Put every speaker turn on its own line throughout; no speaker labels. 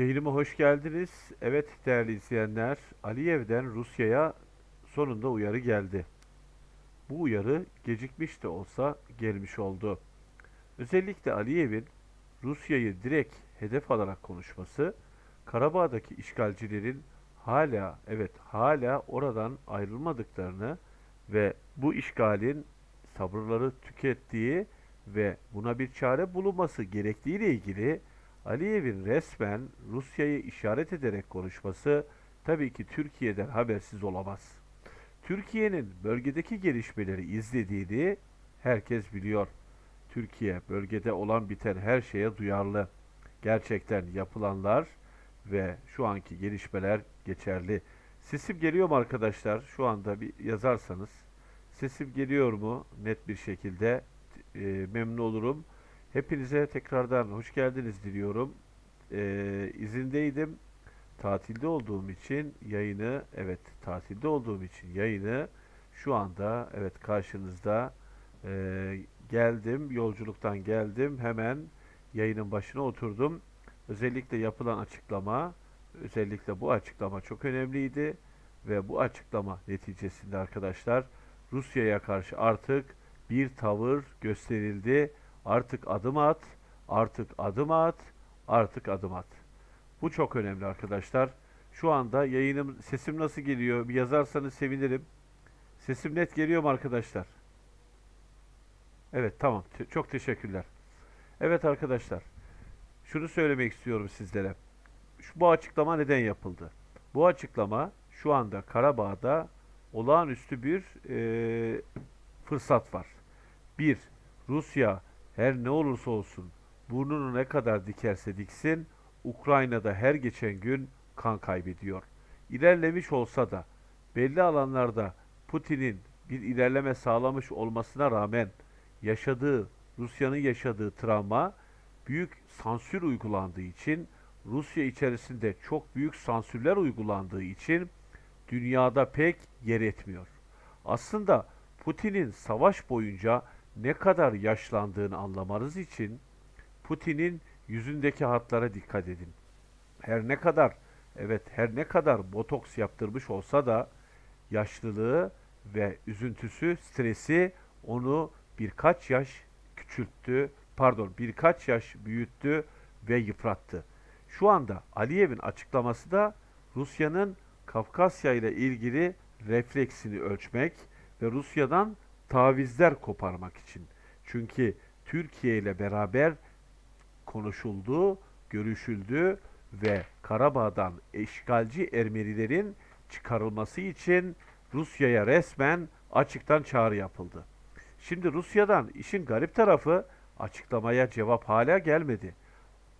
Yayınıma hoş geldiniz. Evet değerli izleyenler, Aliyev'den Rusya'ya sonunda uyarı geldi. Bu uyarı gecikmiş de olsa gelmiş oldu. Özellikle Aliyev'in Rusya'yı direkt hedef alarak konuşması, Karabağ'daki işgalcilerin hala, evet hala oradan ayrılmadıklarını ve bu işgalin sabırları tükettiği ve buna bir çare bulunması gerektiği ile ilgili Aliyev'in resmen Rusya'yı işaret ederek konuşması tabii ki Türkiye'den habersiz olamaz. Türkiye'nin bölgedeki gelişmeleri izlediğini herkes biliyor. Türkiye bölgede olan biten her şeye duyarlı. Gerçekten yapılanlar ve şu anki gelişmeler geçerli. Sesim geliyor mu arkadaşlar? Şu anda bir yazarsanız. Sesim geliyor mu? Net bir şekilde e, memnun olurum. Hepinize tekrardan hoş geldiniz diliyorum. E, izindeydim. Tatilde olduğum için yayını, evet tatilde olduğum için yayını şu anda evet karşınızda e, geldim. Yolculuktan geldim. Hemen yayının başına oturdum. Özellikle yapılan açıklama, özellikle bu açıklama çok önemliydi ve bu açıklama neticesinde arkadaşlar Rusya'ya karşı artık bir tavır gösterildi. Artık adım at, artık adım at, artık adım at. Bu çok önemli arkadaşlar. Şu anda yayınım, sesim nasıl geliyor? Bir yazarsanız sevinirim. Sesim net geliyor mu arkadaşlar? Evet tamam. Te- çok teşekkürler. Evet arkadaşlar. Şunu söylemek istiyorum sizlere. Şu, bu açıklama neden yapıldı? Bu açıklama şu anda Karabağ'da olağanüstü bir e, fırsat var. Bir, Rusya her ne olursa olsun burnunu ne kadar dikerse diksin Ukrayna'da her geçen gün kan kaybediyor. İlerlemiş olsa da belli alanlarda Putin'in bir ilerleme sağlamış olmasına rağmen yaşadığı, Rusya'nın yaşadığı travma büyük sansür uygulandığı için Rusya içerisinde çok büyük sansürler uygulandığı için dünyada pek yer etmiyor. Aslında Putin'in savaş boyunca ne kadar yaşlandığını anlamanız için Putin'in yüzündeki hatlara dikkat edin. Her ne kadar evet her ne kadar botoks yaptırmış olsa da yaşlılığı ve üzüntüsü, stresi onu birkaç yaş küçülttü, pardon birkaç yaş büyüttü ve yıprattı. Şu anda Aliyev'in açıklaması da Rusya'nın Kafkasya ile ilgili refleksini ölçmek ve Rusya'dan tavizler koparmak için. Çünkü Türkiye ile beraber konuşuldu, görüşüldü ve Karabağ'dan işgalci Ermenilerin çıkarılması için Rusya'ya resmen açıktan çağrı yapıldı. Şimdi Rusya'dan işin garip tarafı açıklamaya cevap hala gelmedi.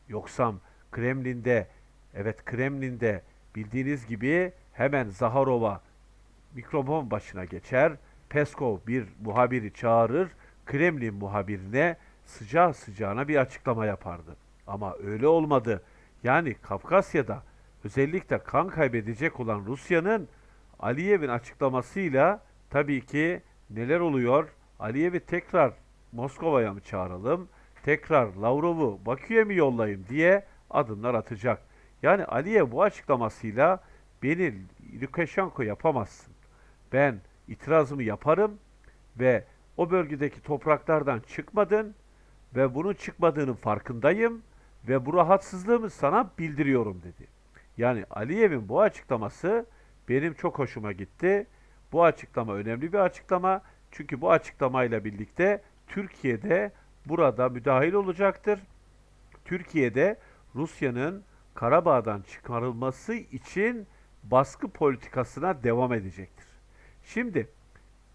Yoksam Kremlin'de, evet Kremlin'de bildiğiniz gibi hemen Zaharova mikrofon başına geçer. Peskov bir muhabiri çağırır. Kremlin muhabirine sıcağı sıcağına bir açıklama yapardı. Ama öyle olmadı. Yani Kafkasya'da özellikle kan kaybedecek olan Rusya'nın Aliyev'in açıklamasıyla tabii ki neler oluyor? Aliyev'i tekrar Moskova'ya mı çağıralım? Tekrar Lavrov'u Bakü'ye mi yollayayım diye adımlar atacak. Yani Aliyev bu açıklamasıyla beni Lukashenko yapamazsın. Ben itirazımı yaparım ve o bölgedeki topraklardan çıkmadın ve bunun çıkmadığının farkındayım ve bu rahatsızlığımı sana bildiriyorum dedi. Yani Aliyev'in bu açıklaması benim çok hoşuma gitti. Bu açıklama önemli bir açıklama. Çünkü bu açıklamayla birlikte Türkiye'de burada müdahil olacaktır. Türkiye'de Rusya'nın Karabağ'dan çıkarılması için baskı politikasına devam edecektir. Şimdi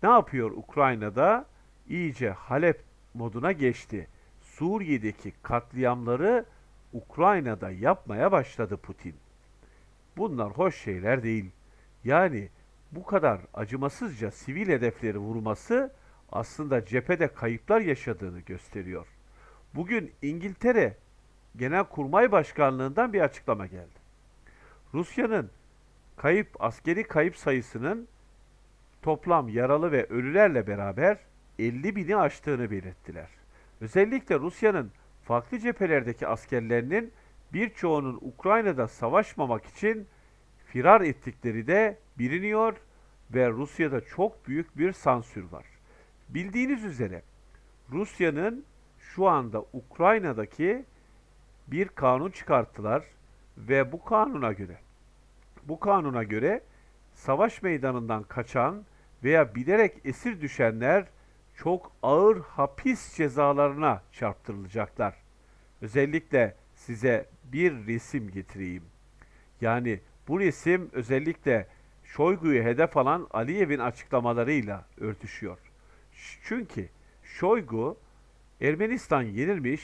ne yapıyor Ukrayna'da? İyice Halep moduna geçti. Suriye'deki katliamları Ukrayna'da yapmaya başladı Putin. Bunlar hoş şeyler değil. Yani bu kadar acımasızca sivil hedefleri vurması aslında cephede kayıplar yaşadığını gösteriyor. Bugün İngiltere Genelkurmay Başkanlığından bir açıklama geldi. Rusya'nın kayıp askeri kayıp sayısının toplam yaralı ve ölülerle beraber 50 bini aştığını belirttiler. Özellikle Rusya'nın farklı cephelerdeki askerlerinin birçoğunun Ukrayna'da savaşmamak için firar ettikleri de biliniyor ve Rusya'da çok büyük bir sansür var. Bildiğiniz üzere Rusya'nın şu anda Ukrayna'daki bir kanun çıkarttılar ve bu kanuna göre bu kanuna göre savaş meydanından kaçan veya bilerek esir düşenler çok ağır hapis cezalarına çarptırılacaklar. Özellikle size bir resim getireyim. Yani bu resim özellikle Şoygu'yu hedef alan Aliyev'in açıklamalarıyla örtüşüyor. Çünkü Şoygu Ermenistan yenilmiş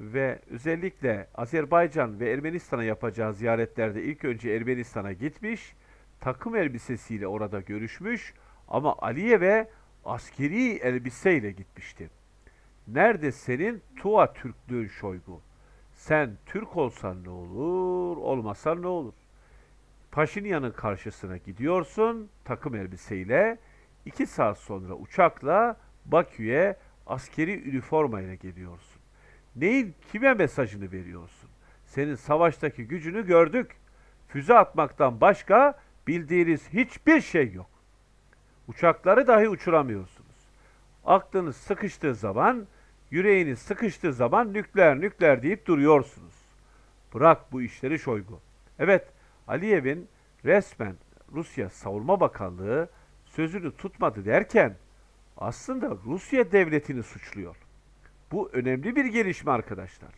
ve özellikle Azerbaycan ve Ermenistan'a yapacağı ziyaretlerde ilk önce Ermenistan'a gitmiş, takım elbisesiyle orada görüşmüş ama Aliyev'e askeri elbiseyle gitmişti. Nerede senin Tuğa Türklüğün Şoygu? Sen Türk olsan ne olur, olmasan ne olur? Paşinyan'ın karşısına gidiyorsun takım elbiseyle. iki saat sonra uçakla Bakü'ye askeri üniformayla geliyorsun. Neyin kime mesajını veriyorsun? Senin savaştaki gücünü gördük. Füze atmaktan başka bildiğiniz hiçbir şey yok. Uçakları dahi uçuramıyorsunuz. Aklınız sıkıştığı zaman, yüreğiniz sıkıştığı zaman nükleer nükleer deyip duruyorsunuz. Bırak bu işleri Şoygu. Evet, Aliyev'in resmen Rusya Savunma Bakanlığı sözünü tutmadı derken aslında Rusya devletini suçluyor. Bu önemli bir gelişme arkadaşlar.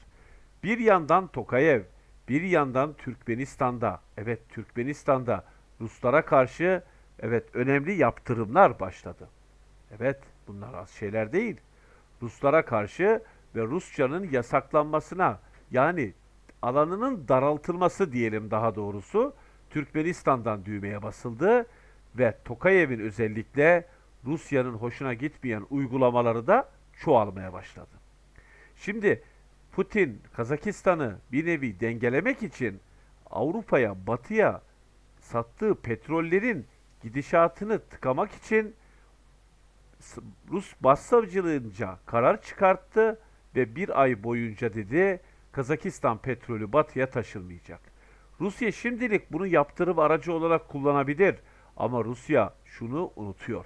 Bir yandan Tokayev, bir yandan Türkmenistan'da, evet Türkmenistan'da Ruslara karşı evet önemli yaptırımlar başladı. Evet bunlar az şeyler değil. Ruslara karşı ve Rusçanın yasaklanmasına yani alanının daraltılması diyelim daha doğrusu Türkmenistan'dan düğmeye basıldı ve Tokayev'in özellikle Rusya'nın hoşuna gitmeyen uygulamaları da çoğalmaya başladı. Şimdi Putin Kazakistan'ı bir nevi dengelemek için Avrupa'ya, Batı'ya sattığı petrollerin gidişatını tıkamak için Rus başsavcılığınca karar çıkarttı ve bir ay boyunca dedi Kazakistan petrolü batıya taşınmayacak. Rusya şimdilik bunu yaptırım aracı olarak kullanabilir ama Rusya şunu unutuyor.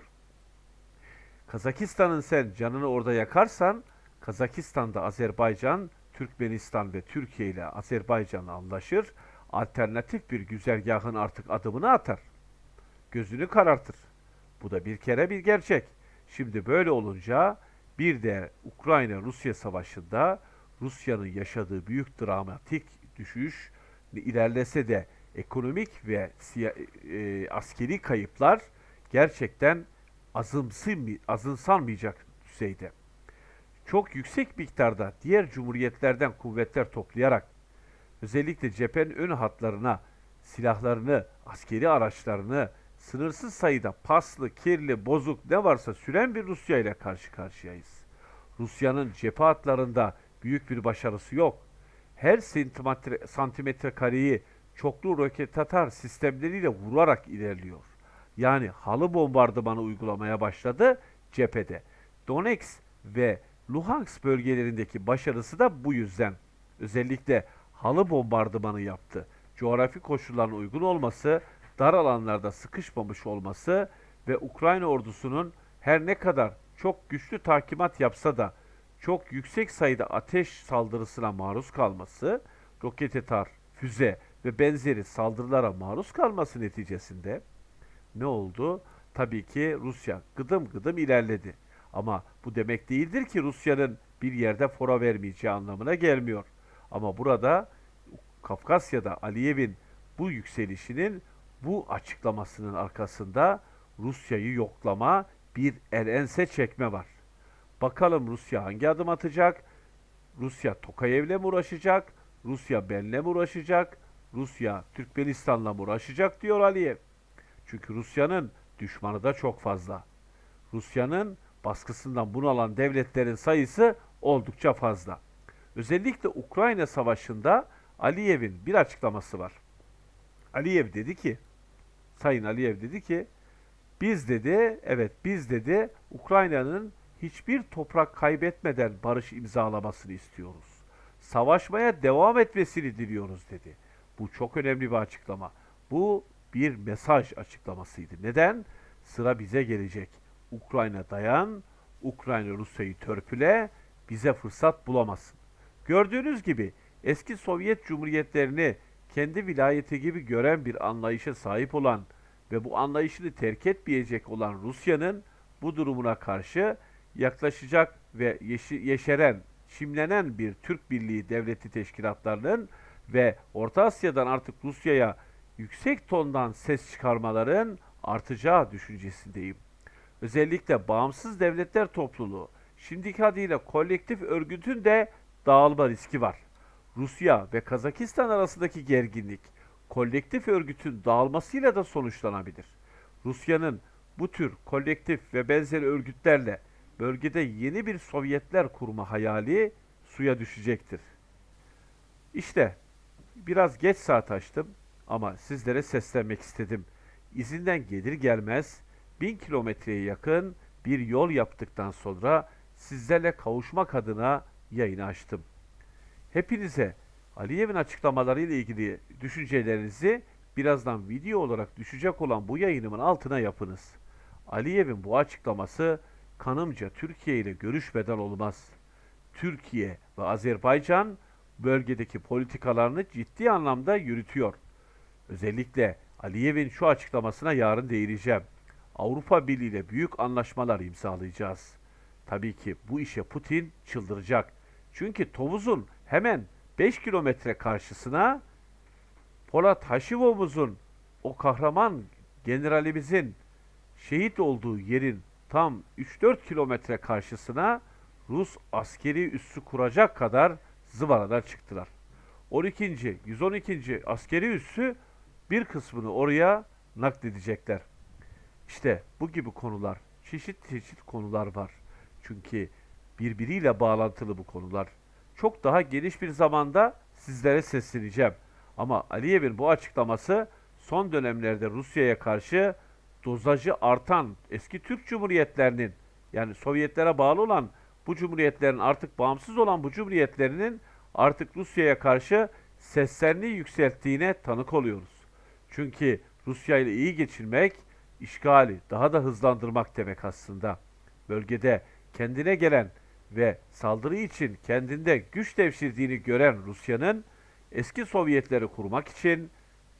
Kazakistan'ın sen canını orada yakarsan Kazakistan'da Azerbaycan, Türkmenistan ve Türkiye ile Azerbaycan anlaşır. Alternatif bir güzergahın artık adımını atar. Gözünü karartır. Bu da bir kere bir gerçek. Şimdi böyle olunca bir de Ukrayna-Rusya savaşında Rusya'nın yaşadığı büyük dramatik düşüş ilerlese de ekonomik ve e, askeri kayıplar gerçekten azımsın, azımsanmayacak düzeyde. Çok yüksek miktarda diğer cumhuriyetlerden kuvvetler toplayarak özellikle cephenin ön hatlarına silahlarını, askeri araçlarını sınırsız sayıda paslı, kirli, bozuk ne varsa süren bir Rusya ile karşı karşıyayız. Rusya'nın cephe hatlarında büyük bir başarısı yok. Her santimetre, santimetre kareyi çoklu roket atar sistemleriyle vurarak ilerliyor. Yani halı bombardımanı uygulamaya başladı cephede. Donetsk ve Luhansk bölgelerindeki başarısı da bu yüzden. Özellikle halı bombardımanı yaptı. Coğrafi koşulların uygun olması, dar alanlarda sıkışmamış olması ve Ukrayna ordusunun her ne kadar çok güçlü takimat yapsa da çok yüksek sayıda ateş saldırısına maruz kalması, roket atar, füze ve benzeri saldırılara maruz kalması neticesinde ne oldu? Tabii ki Rusya gıdım gıdım ilerledi. Ama bu demek değildir ki Rusya'nın bir yerde fora vermeyeceği anlamına gelmiyor. Ama burada Kafkasya'da Aliyev'in bu yükselişinin bu açıklamasının arkasında Rusya'yı yoklama, bir el ense çekme var. Bakalım Rusya hangi adım atacak? Rusya Tokayev'le mi uğraşacak? Rusya benle mi uğraşacak? Rusya Türkmenistan'la mı uğraşacak diyor Aliyev. Çünkü Rusya'nın düşmanı da çok fazla. Rusya'nın baskısından bunalan devletlerin sayısı oldukça fazla. Özellikle Ukrayna Savaşı'nda Aliyev'in bir açıklaması var. Aliyev dedi ki, Sayın Aliyev dedi ki, biz dedi, evet biz dedi, Ukrayna'nın hiçbir toprak kaybetmeden barış imzalamasını istiyoruz. savaşmaya devam etmesini diliyoruz dedi. Bu çok önemli bir açıklama. Bu bir mesaj açıklamasıydı. Neden? Sıra bize gelecek. Ukrayna dayan, Ukrayna Rusya'yı törpüle, bize fırsat bulamasın. Gördüğünüz gibi eski Sovyet Cumhuriyetlerini kendi vilayeti gibi gören bir anlayışa sahip olan ve bu anlayışını terk etmeyecek olan Rusya'nın bu durumuna karşı yaklaşacak ve yeşeren, çimlenen bir Türk Birliği Devleti teşkilatlarının ve Orta Asya'dan artık Rusya'ya yüksek tondan ses çıkarmaların artacağı düşüncesindeyim. Özellikle bağımsız devletler topluluğu, şimdiki adıyla kolektif örgütün de dağılma riski var. Rusya ve Kazakistan arasındaki gerginlik kolektif örgütün dağılmasıyla da sonuçlanabilir. Rusya'nın bu tür kolektif ve benzeri örgütlerle bölgede yeni bir Sovyetler kurma hayali suya düşecektir. İşte biraz geç saat açtım ama sizlere seslenmek istedim. İzinden gelir gelmez bin kilometreye yakın bir yol yaptıktan sonra sizlerle kavuşmak adına yayını açtım. Hepinize Aliyev'in açıklamaları ile ilgili düşüncelerinizi birazdan video olarak düşecek olan bu yayınımın altına yapınız. Aliyev'in bu açıklaması kanımca Türkiye ile görüşmeden olmaz. Türkiye ve Azerbaycan bölgedeki politikalarını ciddi anlamda yürütüyor. Özellikle Aliyev'in şu açıklamasına yarın değineceğim. Avrupa Birliği ile büyük anlaşmalar imzalayacağız. Tabii ki bu işe Putin çıldıracak. Çünkü Tovuz'un hemen 5 kilometre karşısına Polat Haşivov'umuzun o kahraman generalimizin şehit olduğu yerin tam 3-4 kilometre karşısına Rus askeri üssü kuracak kadar zıvanadan çıktılar. 12. 112. askeri üssü bir kısmını oraya nakledecekler. İşte bu gibi konular, çeşit çeşit konular var. Çünkü birbiriyle bağlantılı bu konular. Çok daha geniş bir zamanda sizlere sesleneceğim. Ama Aliyev'in bu açıklaması son dönemlerde Rusya'ya karşı dozajı artan eski Türk Cumhuriyetlerinin yani Sovyetlere bağlı olan bu cumhuriyetlerin artık bağımsız olan bu cumhuriyetlerinin artık Rusya'ya karşı seslerini yükselttiğine tanık oluyoruz. Çünkü Rusya ile iyi geçirmek işgali daha da hızlandırmak demek aslında. Bölgede kendine gelen ve saldırı için kendinde güç devşirdiğini gören Rusya'nın eski Sovyetleri kurmak için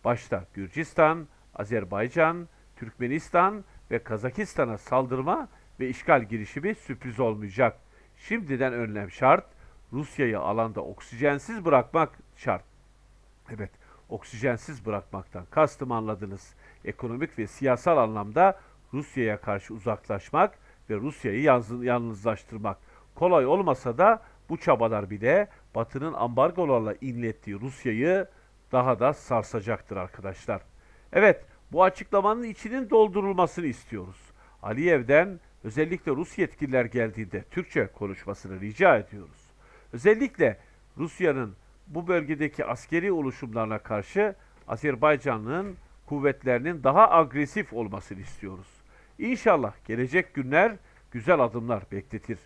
başta Gürcistan, Azerbaycan, Türkmenistan ve Kazakistan'a saldırma ve işgal girişimi sürpriz olmayacak. Şimdiden önlem şart. Rusya'yı alanda oksijensiz bırakmak şart. Evet, oksijensiz bırakmaktan kastım anladınız. Ekonomik ve siyasal anlamda Rusya'ya karşı uzaklaşmak ve Rusya'yı yalnız- yalnızlaştırmak. Kolay olmasa da bu çabalar bile Batı'nın ambargolarla inlettiği Rusya'yı daha da sarsacaktır arkadaşlar. Evet, bu açıklamanın içinin doldurulmasını istiyoruz. Aliyev'den özellikle Rus yetkililer geldiğinde Türkçe konuşmasını rica ediyoruz. Özellikle Rusya'nın bu bölgedeki askeri oluşumlarına karşı Azerbaycan'ın kuvvetlerinin daha agresif olmasını istiyoruz. İnşallah gelecek günler güzel adımlar bekletir.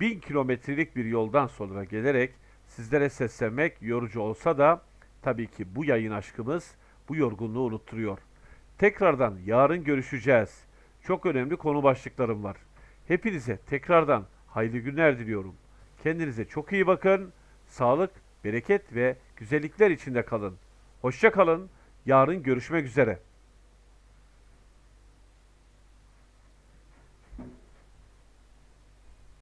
Bin kilometrelik bir yoldan sonra gelerek sizlere seslenmek yorucu olsa da tabii ki bu yayın aşkımız bu yorgunluğu unutturuyor. Tekrardan yarın görüşeceğiz. Çok önemli konu başlıklarım var. Hepinize tekrardan hayırlı günler diliyorum. Kendinize çok iyi bakın. Sağlık, bereket ve güzellikler içinde kalın. Hoşça kalın. Yarın görüşmek üzere.